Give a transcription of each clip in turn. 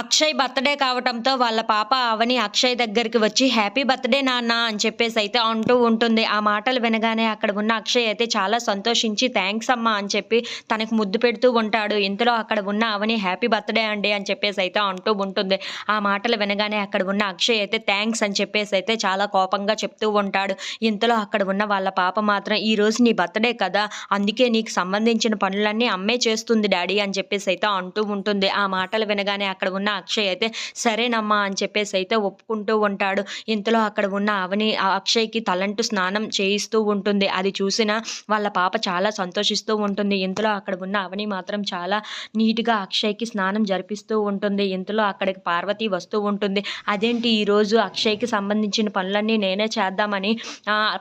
Akshay birthday కావటంతో వాళ్ళ పాప అవని అక్షయ్ దగ్గరికి వచ్చి హ్యాపీ బర్త్డే నాన్న అని చెప్పేసి అయితే అంటూ ఉంటుంది. ఆ మాటలు వినగానే అక్కడ ఉన్న అక్షయ్ అయితే చాలా సంతోషించి థ్యాంక్స్ అమ్మా అని చెప్పి తనకు ముద్దు పెడుతూ ఉంటాడు. ఇంతలో అక్కడ ఉన్న అవని హ్యాపీ బర్త్డే అండి అని చెప్పేసి అయితే అంటూ ఉంటుంది. ఆ మాటలు వినగానే అక్కడ ఉన్న అక్షయ్ అయితే థ్యాంక్స్ అని చెప్పేసి అయితే చాలా కోపంగా చెప్తూ ఉంటాడు. ఇంతలో అక్కడ ఉన్న వాళ్ళ పాప మాత్రం ఈరోజు నీ బర్త్డే కదా అందుకే నీకు సంబంధించిన పనులన్నీ అమ్మే చేస్తుంది డాడీ అని చెప్పేసి అయితే అంటూ ఉంటుంది. ఆ మాటలు వినగానే అక్కడ ఉన్న అక్షయ్ అయితే సరేనమ్మా అని చెప్పేసి అయితే ఒప్పుకుంటూ ఉంటాడు. ఇంతలో అక్కడ ఉన్న అవని ఆ అక్షయ్కి తలంటు స్నానం చేయిస్తూ ఉంటుంది. అది చూసిన వాళ్ళ పాప చాలా సంతోషిస్తూ ఉంటుంది. ఇంతలో అక్కడ ఉన్న అవని మాత్రం చాలా నీట్గా అక్షయ్కి స్నానం జరిపిస్తూ ఉంటుంది. ఇంతలో అక్కడికి పార్వతి వస్తూ ఉంటుంది. అదేంటి ఈరోజు అక్షయ్కి సంబంధించిన పనులన్నీ నేనే చేద్దామని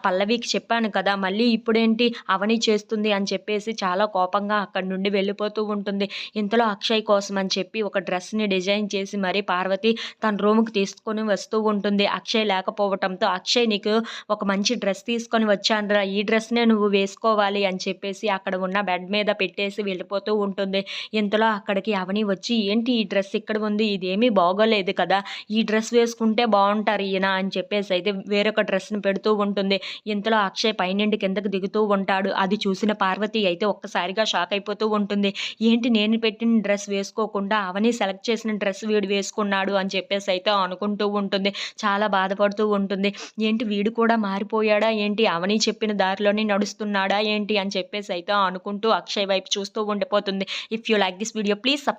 పల్లవికి చెప్పాను కదా మళ్ళీ ఇప్పుడేంటి అవని చేస్తుంది అని చెప్పేసి చాలా కోపంగా అక్కడి నుండి వెళ్ళిపోతూ ఉంటుంది. ఇంతలో అక్షయ్ కోసం అని చెప్పి ఒక డ్రెస్ని డిజైన్ చేసి మరీ పార్వతి తన రూమ్కి తీసుకొని వస్తూ ఉంటుంది. అక్షయ్ లేకపోవటంతో అక్షయ్ నీకు ఒక మంచి డ్రెస్ తీసుకొని వచ్చానురా ఈ డ్రెస్నే నువ్వు వేసుకోవాలి అని చెప్పేసి అక్కడ ఉన్న బెడ్ మీద పెట్టేసి వెళ్ళిపోతూ ఉంటుంది. ఇంతలో అక్కడికి అవని వచ్చి ఏంటి ఈ డ్రెస్ ఇక్కడ ఉంది? ఇదేమీ బాగోలేదు కదా. ఈ డ్రెస్ వేసుకుంటే బాగుంటారు ఈయన అని చెప్పేసి అయితే వేరొక డ్రెస్ని పెడుతూ ఉంటుంది. ఇంతలో అక్షయ్ పైనుండి కిందకి దిగుతూ ఉంటాడు. అది చూసిన పార్వతి అయితే ఒక్కసారిగా షాక్ అయిపోతూ ఉంటుంది. ఏంటి నేను పెట్టిన డ్రెస్ వేసుకోకుండా అవని సెలెక్ట్ చేసిన డ్రెస్ వీడు వేసుకున్నాడు అని చెప్పేసి అయితే అనుకుంటూ ఉంటుంది. చాలా బాధపడుతూ ఉంటుంది. ఏంటి వీడు కూడా మారిపోయాడా? ఏంటి అవని చెప్పిన దారిలోనే నడుస్తున్నాడా? ఏంటి అని చెప్పేసి అయితే అనుకుంటూ అక్షయ్ వైపు చూస్తూ ఉండిపోతుంది. If you like this video please subscribe